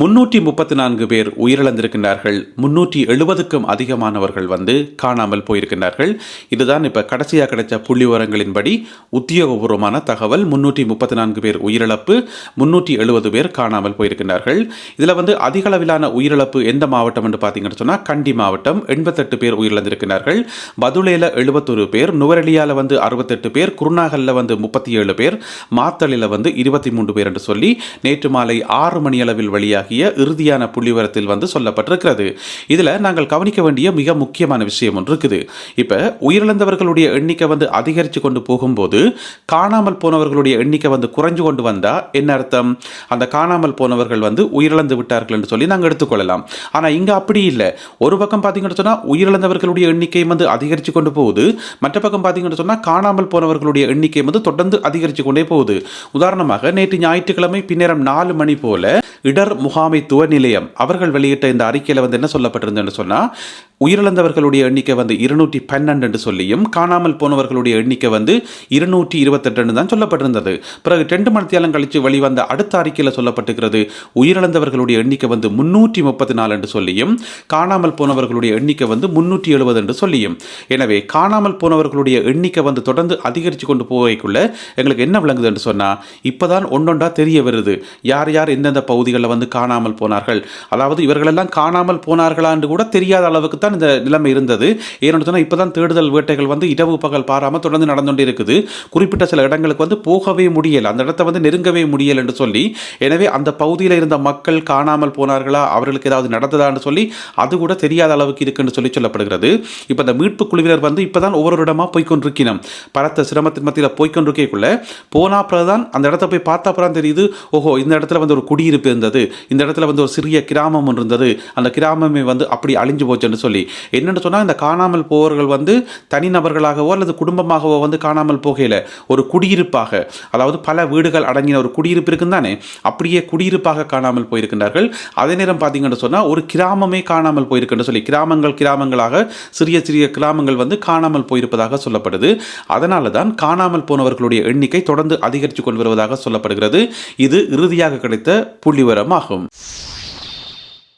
முன்னூற்றி முப்பத்தி நான்கு பேர் உயிரிழந்திருக்கின்றார்கள். முன்னூற்றி எழுபதுக்கும் அதிகமானவர்கள் வந்து காணாமல் போயிருக்கின்றார்கள். இதுதான் இப்போ கடைசியாக கிடைச்ச புள்ளி விவரங்களின்படி உத்தியோகபூர்வமான தகவல். முன்னூற்றி முப்பத்தி நான்கு பேர் உயிரிழப்பு முன்னூற்றி எழுபது பேர் காணாமல் போயிருக்கின்றார்கள். இதில் வந்து அதிக அளவிலான உயிரிழப்பு எந்த மாவட்டம் என்று பார்த்தீங்கன்னு சொன்னால் கண்டி மாவட்டம். எண்பத்தெட்டு பேர் உயிரிழந்திருக்கிறார்கள் பதுளேல எழுபத்தொரு பேர் நுவரெலியாவில் வந்து அறுபத்தெட்டு பேர் குருநாகலில் வந்து முப்பத்தி ஏழு பேர் மாத்தளில வந்து இருபத்தி மூன்று பேர் என்று சொல்லி நேற்று மாலை ஆறு மணி அளவில் ஆகிய இறுதியான புள்ளிவரத்தில் வந்து சொல்லப்பட்டிருக்கிறது. இதில் நாங்கள் கவனிக்க வேண்டிய மிக முக்கியமான விஷயம் ஒன்று இருக்குது. இப்போ உயிரிழந்தவர்களுடைய எண்ணிக்கை வந்து அதிகரித்து கொண்டு போகும்போது காணாமல் போனவர்களுடைய எண்ணிக்கை வந்து குறைஞ்சு கொண்டு வந்தால் என்ன அர்த்தம்? அந்த காணாமல் போனவர்கள் வந்து உயிரிழந்து விட்டார்கள் என்று சொல்லி நாங்கள் எடுத்துக்கொள்ளலாம் ஆனால் இங்கே அப்படி இல்லை. ஒரு பக்கம் பார்த்தீங்கன்னு சொன்னால் உயிரிழந்தவர்களுடைய எண்ணிக்கை வந்து அதிகரித்து கொண்டு போகுது. மற்ற பக்கம் பார்த்தீங்கன்னு சொன்னால் காணாமல் போனவர்களுடைய எண்ணிக்கை வந்து தொடர்ந்து அதிகரித்து கொண்டே போகுது. உதாரணமாக நேற்று ஞாயிற்றுக்கிழமை பின்னேரம் நாலு மணி போல இடர் முகாமைத்துவ நிலையம். அவர்கள் வெளியிட்ட இந்த அறிக்கையில் வந்து என்ன சொல்லப்பட்டிருந்ததுன்னு சொன்னால் உயிரிழந்தவர்களுடைய எண்ணிக்கை வந்து இருநூற்றி பன்னெண்டு என்று சொல்லியும் காணாமல் போனவர்களுடைய எண்ணிக்கை வந்து இருநூற்றி இருபத்தெட்டு தான் சொல்லப்பட்டிருந்தது. பிறகு ரெண்டு மணித்தியாலம் கழித்து வெளிவந்த அடுத்த அறிக்கையில் சொல்லப்பட்டிருக்கிறது உயிரிழந்தவர்களுடைய எண்ணிக்கை வந்து முன்னூற்றி முப்பத்தி நாலு என்று சொல்லியும் காணாமல் போனவர்களுடைய எண்ணிக்கை வந்து முன்னூற்றி எழுபது என்று சொல்லியும். எனவே காணாமல் போனவர்களுடைய எண்ணிக்கை வந்து தொடர்ந்து அதிகரித்து கொண்டு போகைக்குள்ள எங்களுக்கு என்ன விளங்குது என்று சொன்னால் இப்போதான் ஒன்றொன்றா தெரிய வருது. யார் யார் எந்தெந்த பகுதிகளில் வந்து காணாமல் போனார்கள்? அதாவது இவர்களெல்லாம் காணாமல் போனார்களா என்று கூட தெரியாத அளவுக்கு தான் இந்த நிலைமை இருந்தது. ஏன்னு சொன்னால் இப்போ தான் தேடுதல் வேட்டைகள் வந்து இரவு பகல் பாராமல் தொடர்ந்து நடந்து கொண்டே இருக்குது குறிப்பிட்ட சில இடங்களுக்கு வந்து போகவே முடியல. அந்த இடத்த வந்து நெருங்கவே முடியல என்று சொல்லி எனவே அந்த பகுதியில் இருந்த மக்கள் காணாமல் போனார்களா? அவர்களுக்கு ஏதாவது நடந்ததான்னு சொல்லி அது கூட தெரியாத அளவுக்கு இருக்குன்னு சொல்லி சொல்லப்படுகிறது. இப்போ இந்த மீட்பு குழுவினர் வந்து இப்போ தான் ஒவ்வொரு இடமா போய்கொண்டிருக்கணும் பலத்த சிரமத்தின் மத்தியில் போய்கொண்டிருக்கக்குள்ள போனா அப்புறம் தான் அந்த இடத்த போய் பார்த்தா அப்புறம் தெரியுது ஓஹோ இந்த இடத்துல வந்து ஒரு குடியிருப்பு இருந்தது. இந்த இடத்துல வந்து ஒரு சிறிய கிராமம் இருந்தது. அந்த கிராமமே வந்து அப்படி அழிஞ்சு போச்சுன்னு சொல்லி என்னென்னு சொன்னால் இந்த காணாமல் போவர்கள் வந்து தனிநபர்களாகவோ அல்லது குடும்பமாகவோ வந்து காணாமல் போகையில் ஒரு குடியிருப்பாக அதாவது பல வீடுகள் அடங்கின ஒரு குடியிருப்பு இருக்குன்னு தானே அப்படியே குடியிருப்பாக காணாமல் போயிருக்கின்றார்கள். அதே நேரம் பார்த்தீங்கன்னு சொன்னால் ஒரு கிராமமே காணாமல் போயிருக்குன்னு சொல்லி கிராமங்கள் கிராமங்களாக சிறிய சிறிய கிராமங்கள் வந்து காணாமல் போயிருப்பதாக சொல்லப்படுது. அதனால தான் காணாமல் போனவர்களுடைய எண்ணிக்கை தொடர்ந்து அதிகரித்து கொண்டு வருவதாக சொல்லப்படுகிறது. இது இறுதியாக கிடைத்த புள்ளிவரம் ஆகும்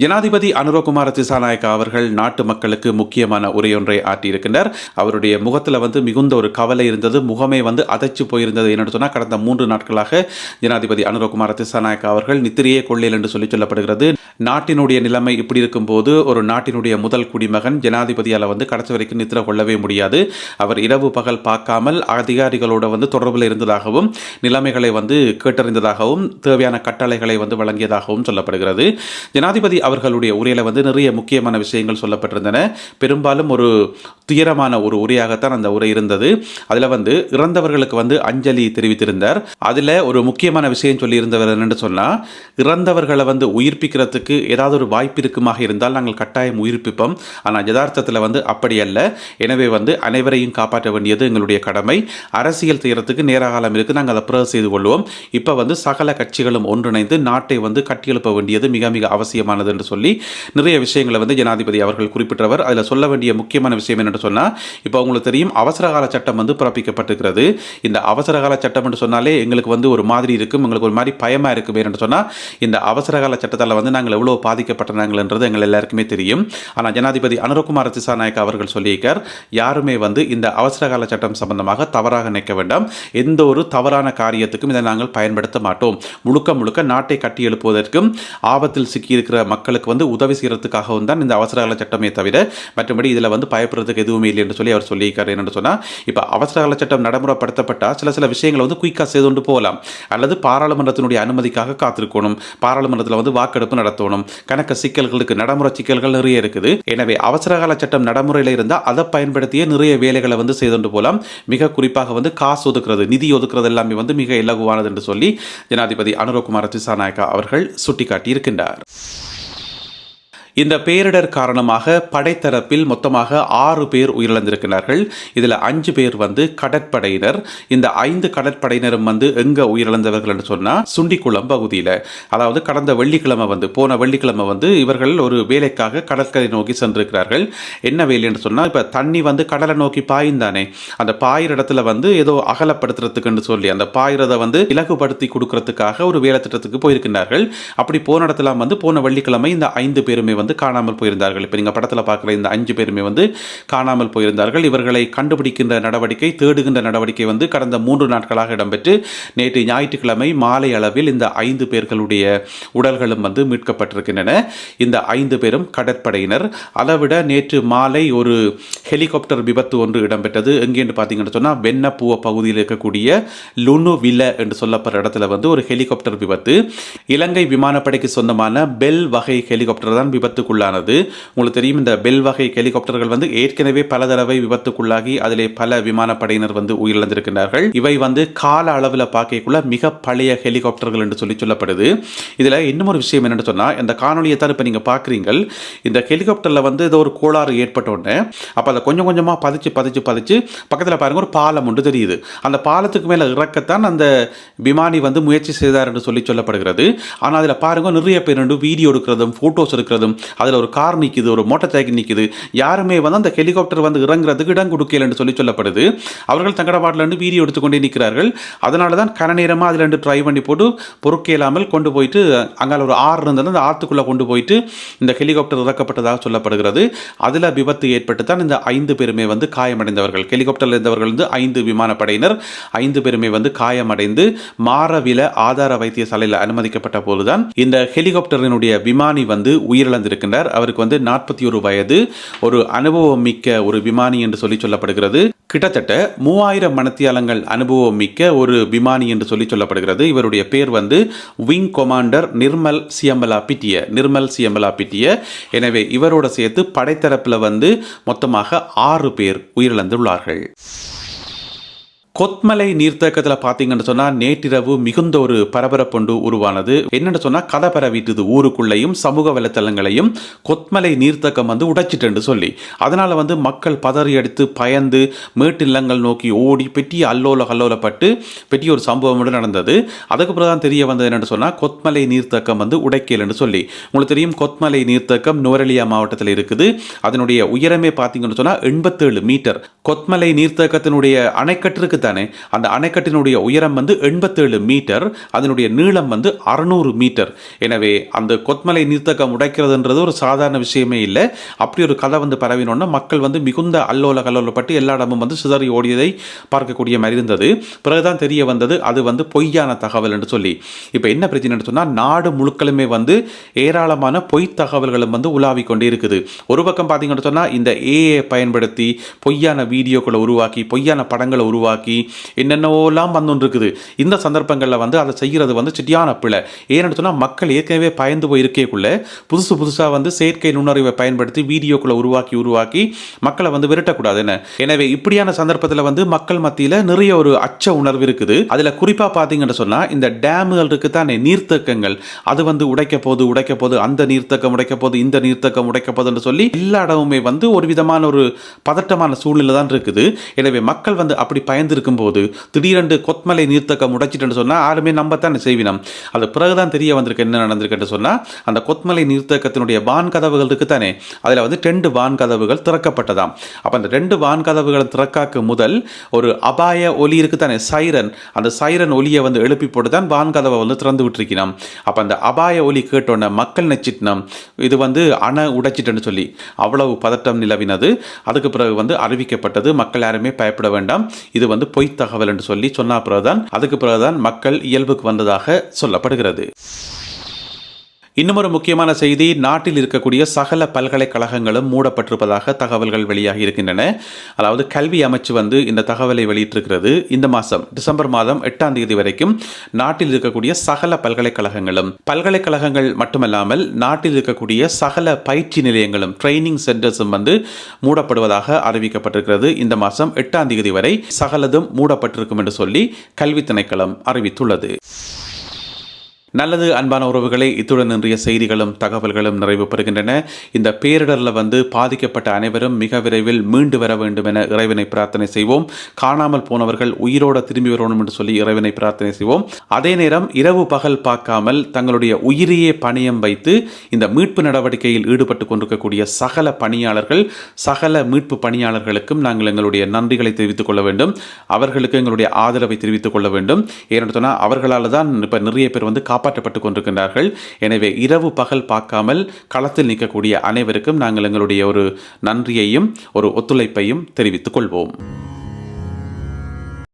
ஜனாதிபதி அனுரகுமார திசாநாயக்கா அவர்கள் நாட்டு மக்களுக்கு முக்கியமான உரையொன்றை ஆற்றியிருக்கின்றார். அவருடைய முகத்தில் வந்து மிகுந்த ஒரு கவலை இருந்தது. முகமே வந்து அதைச்சு போயிருந்தது. என்னென்னு சொன்னால் கடந்த மூன்று நாட்களாக ஜனாதிபதி அனுரகுமார திசாநாயக்கா அவர்கள் நித்திரையே கொள்ளையில் என்று சொல்லி சொல்லப்படுகிறது. நாட்டினுடைய நிலைமை இப்படி இருக்கும்போது ஒரு நாட்டினுடைய முதல் குடிமகன் ஜனாதிபதியால் வந்து கடைசி வரைக்கும் நித்திர கொள்ளவே முடியாது. அவர் இரவு பகல் பார்க்காமல் அதிகாரிகளோட வந்து தொடர்பில் இருந்ததாகவும் நிலைமைகளை வந்து கேட்டறிந்ததாகவும் தேவையான கட்டளைகளை வந்து வழங்கியதாகவும் சொல்லப்படுகிறது. ஜனாதிபதி அவர்களுடைய உரையில் வந்து நிறைய முக்கியமான விஷயங்கள் சொல்லப்பட்டிருந்தன. பெரும்பாலும் ஒரு துயரமான ஒரு உரையாகத்தான் அந்த உரை இருந்தது. அதில் வந்து இறந்தவர்களுக்கு வந்து அஞ்சலி தெரிவித்திருந்தார். அதில் ஒரு முக்கியமான விஷயம் சொல்லியிருந்தவர் என்னென்னு சொன்னால் இறந்தவர்களை வந்து உயிர்ப்பிக்கிறதுக்கு ஏதாவது ஒரு வாய்ப்பு இருக்குமாக இருந்தால் நாங்கள் கட்டாயம் உயிர்ப்பிப்போம். ஆனால் யதார்த்தத்தில் வந்து அப்படி அல்ல. எனவே வந்து அனைவரையும் காப்பாற்ற வேண்டியது எங்களுடைய கடமை. அரசியல் செய்கிறதுக்கு நேர காலம் இருக்குது நாங்கள் அதை பிறகு செய்து கொள்வோம். இப்போ வந்து சகல கட்சிகளும் ஒன்றிணைந்து நாட்டை வந்து கட்டியெழுப்ப வேண்டியது மிக மிக அவசியமானது என்று சொல்லி நிறைய விஷயங்களை வந்து ஜனாதிபதி அவர்கள் குறிப்பிட்டவர். அதில் சொல்ல வேண்டிய முக்கியமான விஷயம் என்னென்னு சொன்னால் இப்போ உங்களுக்கு தெரியும் அவசரகால சட்டம் வந்து பிறப்பிக்கப்பட்டிருக்கிறது. இந்த அவசரகால சட்டம் என்று சொன்னாலே எங்களுக்கு வந்து ஒரு மாதிரி இருக்கும். எங்களுக்கு ஒரு மாதிரி பயமாக இருக்கும் என்று சொன்னால் இந்த அவசரகால சட்டத்தால் வந்து நாங்கள் எவ்வளோ பாதிக்கப்பட்டனாங்கள்ன்றது எங்கள் எல்லாருக்குமே தெரியும். ஆனால் ஜனாதிபதி அனுரகுமார் திசாநாயக் அவர்கள் சொல்லியிருக்கார் யாருமே வந்து இந்த அவசரகால சட்டம் சம்பந்தமாக தவறாக நிற்க வேண்டாம். எந்த ஒரு தவறான காரியத்துக்கும் இதை நாங்கள் பயன்படுத்த மாட்டோம். முழுக்க முழுக்க நாட்டை கட்டி எழுப்புவதற்கும் ஆபத்தில் சிக்கியிருக்கிற மக்களுக்கு வந்து உதவி செய்கிறதுக்காகவும் தான் இந்த அவசரகால சட்டமே தவிர மற்றபடி இதில் வந்து பயப்படுறதுக்கு எதுவுமே இல்லை என்று சொல்லி அவர் சொல்லியிருக்காரு. என்னென்னு சொன்னால் இப்போ அவசரகால சட்டம் நடைமுறைப்படுத்தப்பட்டால் சில சில விஷயங்களை வந்து குயிக்காக செய்து கொண்டு போகலாம். அல்லது பாராளுமன்றத்தினுடைய அனுமதிக்காக காத்திருக்கணும். பாராளுமன்றத்தில் வந்து வாக்கெடுப்பு தோணும். கணக்கு சிக்கல்களுக்கு நடைமுறை சிக்கல்கள் நிறைய இருக்குது. எனவே அவசரகால சட்டம் நடைமுறையில் இருந்தால் அதை பயன்படுத்திய நிறைய வேலைகளை வந்து செய்து போகலாம் மிக குறிப்பாக வந்து காசு ஒதுக்குறது நிதி ஒதுக்குறது எல்லாமே வந்து மிக இலகுவானது என்று சொல்லி ஜனாதிபதி அனுரகுமார திசாநாயக்கா அவர்கள் சுட்டிக்காட்டியிருக்கின்றார். இந்த பேரிடர் காரணமாக படைத்தரப்பில் மொத்தமாக ஆறு பேர் உயிரிழந்திருக்கிறார்கள். இதில் அஞ்சு பேர் வந்து கடற்படையினர். இந்த ஐந்து கடற்படையினரும் வந்து எங்க உயிரிழந்தவர்கள் சொன்னால் சொன்னா சுண்டிக்குளம் பகுதியில். அதாவது கடந்த வெள்ளிக்கிழமை வந்து போன வெள்ளிக்கிழமை வந்து இவர்கள் ஒரு வேலைக்காக கடற்கரை நோக்கி சென்றிருக்கிறார்கள். என்ன வேலை என்று சொன்னால் இப்போ தண்ணி வந்து கடலை நோக்கி பாயுந்தானே அந்த பாயிற இடத்துல வந்து ஏதோ அகலப்படுத்துறதுக்குன்னு சொல்லி அந்த பாயிறதை வந்து இலகுபடுத்தி கொடுக்கறதுக்காக ஒரு வேலை திட்டத்துக்கு போயிருக்கிறார்கள். அப்படி போன இடத்துல வந்து போன வெள்ளிக்கிழமை இந்த ஐந்து பேருமே வந்து காணாமல் போயிருந்தார்கள். இப்போ நீங்கள் படத்தில் பார்க்குற இந்த அஞ்சு பேருமே வந்து காணாமல் போயிருந்தார்கள். இவர்களை கண்டுபிடிக்கின்ற நடவடிக்கை தேடுகின்ற நடவடிக்கை வந்து கடந்த மூன்று நாட்களாக இடம்பெற்று நேற்று ஞாயிற்றுக்கிழமை மாலை அளவில் இந்த ஐந்து பேர்களுடைய உடல்களும் வந்து மீட்கப்பட்டிருக்கின்றன. இந்த ஐந்து பேரும் கடற்படையினர். அதைவிட நேற்று மாலை ஒரு ஹெலிகாப்டர் விபத்து ஒன்று இடம்பெற்றது. எங்கேன்னு பார்த்தீங்கன்னு சொன்னால் வெண்ணப்பூவ பகுதியில் இருக்கக்கூடிய லுனு வில என்று சொல்லப்படுற இடத்துல வந்து ஒரு ஹெலிகாப்டர் விபத்து. இலங்கை விமானப்படைக்கு சொந்தமான பெல் வகை ஹெலிகாப்டர் தான் விபத்து விபத்துக்குள்ளானது. உங்களுக்கு தெரியும் இந்த பெல் வகை ஹெலிகாப்டர்கள் வந்து ஏற்கனவே பல தடவை விபத்துக்குள்ளாகி அதிலே பல விமானப்படையினர் வந்து உயிரிழந்திருக்கிறார்கள் இவை வந்து கால அளவில் பார்க்கக்குள்ள மிக பழைய ஹெலிகாப்டர்கள் என்று சொல்லி சொல்லப்படுது. இதில் இன்னும் ஒரு விஷயம் என்னென்னு சொன்னால் இந்த காணொலியை தான் இப்போ நீங்கள் பார்க்குறீங்கள். இந்த ஹெலிகாப்டரில் வந்து ஏதோ ஒரு கோளாறு ஏற்பட்ட உடனே அப்போ அதை கொஞ்சம் கொஞ்சமாக பதிச்சு பதிச்சு பதிச்சு பக்கத்தில் பாருங்கள் ஒரு பாலம் ஒன்று தெரியுது. அந்த பாலத்துக்கு மேலே இறக்கத்தான் அந்த விமானி வந்து முயற்சி செய்தார் என்று சொல்லி சொல்லப்படுகிறது. ஆனால் அதில் பாருங்க நிறைய பேர் வந்து வீடியோ எடுக்கிறதும் ஃபோட்டோஸ் எடுக்கிறதும் அதில் ஒரு கார் நிற்கிது ஒரு மோட்டார் சைக்கிள் நிற்கிது யாருமே வந்து அந்த ஹெலிகாப்டர் வந்து இறங்குறதுக்கு இடம் கொடுக்கல என்று சொல்லி சொல்லப்படுது. அவர்கள் தங்கடபாட்டிலிருந்து வீடியோ எடுத்துக்கொண்டே நிற்கிறார்கள். அதனால தான் கன நேரமாக அதில் ரெண்டு ட்ரை பண்ணி போட்டு பொறுக்க இல்லாமல் கொண்டு போயிட்டு அங்கால ஒரு ஆறு இருந்தது அந்த ஆற்றுக்குள்ளே கொண்டு போயிட்டு இந்த ஹெலிகாப்டர் இறக்கப்பட்டதாக சொல்லப்படுகிறது. அதில் விபத்து ஏற்பட்டு தான் இந்த ஐந்து பேருமே வந்து காயமடைந்தவர்கள். ஹெலிகாப்டரில் இருந்தவர்கள் வந்து ஐந்து விமானப்படையினர். ஐந்து பேருமே வந்து காயமடைந்து மாறவில ஆதார வைத்தியசாலையில் அனுமதிக்கப்பட்ட போதுதான் இந்த ஹெலிகாப்டரினுடைய விமானி வந்து உயிரிழந்திருக்கின்றார் அவருக்கு வந்து நாற்பத்தி ஒரு வயது ஒரு அனுபவம் மிக்க ஒரு விமானி என்று சொல்லி சொல்லப்படுகிறது. கிட்டத்தட்ட மூவாயிரம் மணத்தியாலங்கள் அனுபவம் மிக்க ஒரு விமானி என்று சொல்லி சொல்லப்படுகிறது. இவருடைய பேர் வந்து wing commander Nirmal Siyambalapitiya Nirmal Siyambalapitiya எனவே இவரோட சேர்த்து படைத்தரப்பில் வந்து மொத்தமாக ஆறு பேர் உயிரிழந்துள்ளார்கள். கொத்மலை நீர்த்தேக்கத்தில் பார்த்தீங்கன்னு சொன்னால் நேற்றிரவு மிகுந்த ஒரு பரபரப்புண்டு உருவானது. என்னென்னு சொன்னால் கதை பரவிட்டுது ஊருக்குள்ளேயும் சமூக வலைத்தளங்களையும் கொத்மலை நீர்த்தேக்கம் வந்து உடைச்சிட்டுன்னு சொல்லி. அதனால் வந்து மக்கள் பதறி எடுத்து பயந்து மேட்டில்லங்கள் நோக்கி ஓடி பெட்டி அல்லோல கல்லோலப்பட்டு பெட்டி ஒரு சம்பவம் நடந்தது. அதுக்கு தான் தெரிய வந்தது என்னென்னு சொன்னால் கொத்மலை நீர்த்தேக்கம் வந்து உடைக்கலன்னு சொல்லி. உங்களுக்கு தெரியும் கொத்மலை நீர்த்தேக்கம் நுவரலியா மாவட்டத்தில் இருக்குது. அதனுடைய உயரமே பார்த்தீங்கன்னு சொன்னால் எண்பத்தேழு மீட்டர். கொத்மலை நீர்த்தேக்கத்தினுடைய அணைக்கட்டிற்கு தானே? அந்த அணைக்கட்டினுடைய உயரம் வந்து எண்பத்தேழு மீட்டர் அதனுடைய நீளம் வந்து அறுநூறு மீட்டர். எனவே அந்த கொத்மலை நீர்த்தக்கம் உடைக்கிறதுன்றது ஒரு சாதாரண விஷயமே இல்லை. அப்படி ஒரு கதை வந்து பரவினோன்னா மக்கள் வந்து மிகுந்த அல்லோல கல்லோலப்பட்டு எல்லா இடமும் வந்து சிதறி ஓடியதை பார்க்கக்கூடிய மாதிரி இருந்தது. பிறகுதான் தெரிய வந்தது அது வந்து பொய்யான தகவல் என்று சொல்லி. இப்போ என்ன பிரச்சனைன்னு சொன்னால் நாடு முழுக்களுமே வந்து ஏராளமான பொய் தகவல்களும் வந்து உலாவிக் கொண்டே இருக்குது. ஒரு பக்கம் பார்த்தீங்கன்னு சொன்னால் இந்த ஏஐ பயன்படுத்தி பொய்யான வீடியோக்களை உருவாக்கி பொய்யான படங்களை உருவாக்கி என்னென்னவோலாம் வந்து இருக்குது இந்த சந்தர்ப்பங்களில் வந்து அதை செய்கிறது வந்து சிட்டியான பிழை. ஏன்னு சொன்னால் மக்கள் ஏற்கனவே பயந்து போய் இருக்கேக்குள்ள புதுசு புதுசாக வந்து செயற்கை நுண்ணறிவை பயன்படுத்தி வீடியோக்களை உருவாக்கி உருவாக்கி மக்களை வந்து விரட்டக்கூடாது என்ன? எனவே இப்படியான சந்தர்ப்பத்தில் வந்து மக்கள் மத்தியில் நிறைய ஒரு அச்ச உணர்வு இருக்குது. அதில் குறிப்பாக பார்த்தீங்கன்னு சொன்னால் இந்த டேமுகள் இருக்குதானே நீர்த்தக்கங்கள். அது வந்து உடைக்க போது உடைக்க போது அந்த நீர்த்தக்கம் உடைக்க போது இந்த நீர்த்தக்கம் உடைக்க போதுன்னு சொல்லி எல்லா இடமுமே வந்து ஒரு விதமான ஒரு பதட்டமான சூழ்நிலை தான் இருக்குது. எனவே மக்கள் வந்து அப்படி பயந்து இருக்கும்போது திடீரென்று கொத்மலை நீர்த்தக்கம் உடைச்சிட்டுன்னு சொன்னால் யாருமே நம்பத்தான் செய்வினம். அது பிறகு தான் தெரிய வந்திருக்கு என்ன நடந்திருக்குன்னு சொன்னால் அந்த கொத்மலை நீர்த்தக்கத்தினுடைய வான் கதவுகள் இருக்குத்தானே அதில் வந்து ரெண்டு வான் கதவுகள் திறக்கப்பட்டதாம். அப்போ அந்த ரெண்டு வான் கதவுகளை திறக்காக்கு முதல் ஒரு அபாய ஒலி இருக்குத்தானே சைரன். அந்த சைரன் ஒலியை வந்து எழுப்பி போட்டு தான் வான் கதவை வந்து திறந்து விட்டுருக்கணும் அப்போ அந்த அபாய ஒலி கேட்டோன்னே மக்கள் நச்சிட்டினம் இது வந்து அணை உடைச்சிட்டுன்னு சொல்லி அவ்வளவு பதட்டம் நிலவினது. அதுக்கு பிறகு வந்து அறிவிக்கப்பட்டது மக்கள் யாருமே பயப்பட வேண்டாம். இது வந்து பொய் தகவல் என்று சொல்லி சொன்ன பிறகுதான் அதுக்கு பிறகுதான் மக்கள் இயல்புக்கு வந்ததாக சொல்லப்படுகிறது. இன்னும் ஒரு முக்கியமான செய்தி நாட்டில் இருக்கக்கூடிய சகல பல்கலைக்கழகங்களும் மூடப்பட்டிருப்பதாக தகவல்கள் வெளியாகி இருக்கின்றன. அதாவது கல்வி அமைச்சு வந்து இந்த தகவலை வெளியிட்டிருக்கிறது. இந்த மாதம் டிசம்பர் மாதம் எட்டாம் தேதி வரைக்கும் நாட்டில் இருக்கக்கூடிய சகல பல்கலைக்கழகங்களும் பல்கலைக்கழகங்கள் மட்டுமல்லாமல் நாட்டில் இருக்கக்கூடிய சகல பயிற்சி நிலையங்களும் ட்ரைனிங் சென்டர்ஸும் வந்து மூடப்படுவதாக அறிவிக்கப்பட்டிருக்கிறது. இந்த மாதம் எட்டாம் தேதி வரை சகலதும் மூடப்பட்டிருக்கும் என்று சொல்லி கல்வி திணைக்களம் அறிவித்துள்ளது. நல்லது அன்பான உறவுகளை இத்துடன் இன்றைய செய்திகளும் தகவல்களும் நிறைவு பெறுகின்றன. இந்த பேரிடரில் வந்து பாதிக்கப்பட்ட அனைவரும் மிக விரைவில் மீண்டு வர வேண்டும் என இறைவனை பிரார்த்தனை செய்வோம். காணாமல் போனவர்கள் உயிரோட திரும்பி வரணும் என்று சொல்லி இறைவனை பிரார்த்தனை செய்வோம். அதே நேரம் இரவு பகல் பார்க்காமல் தங்களுடைய உயிரையே பணியம் வைத்து இந்த மீட்பு நடவடிக்கையில் ஈடுபட்டு கொண்டிருக்கக்கூடிய சகல பணியாளர்கள் சகல மீட்பு பணியாளர்களுக்கும் நாங்கள் எங்களுடைய நன்றிகளை தெரிவித்துக் கொள்ள வேண்டும். அவர்களுக்கு எங்களுடைய ஆதரவை தெரிவித்துக் கொள்ள வேண்டும். ஏன்னு சொன்னால் அவர்களால் தான் இப்போ நிறைய பேர் வந்து காப்பாற்றப்பட்டு கொண்டிருக்கின்றார்கள். எனவே இரவு பகல் பார்க்காமல் களத்தில் நிற்கக்கூடிய அனைவருக்கும் நாங்கள் எங்களுடைய ஒரு நன்றியையும் ஒரு ஒத்துழைப்பையும் தெரிவித்துக் கொள்வோம்.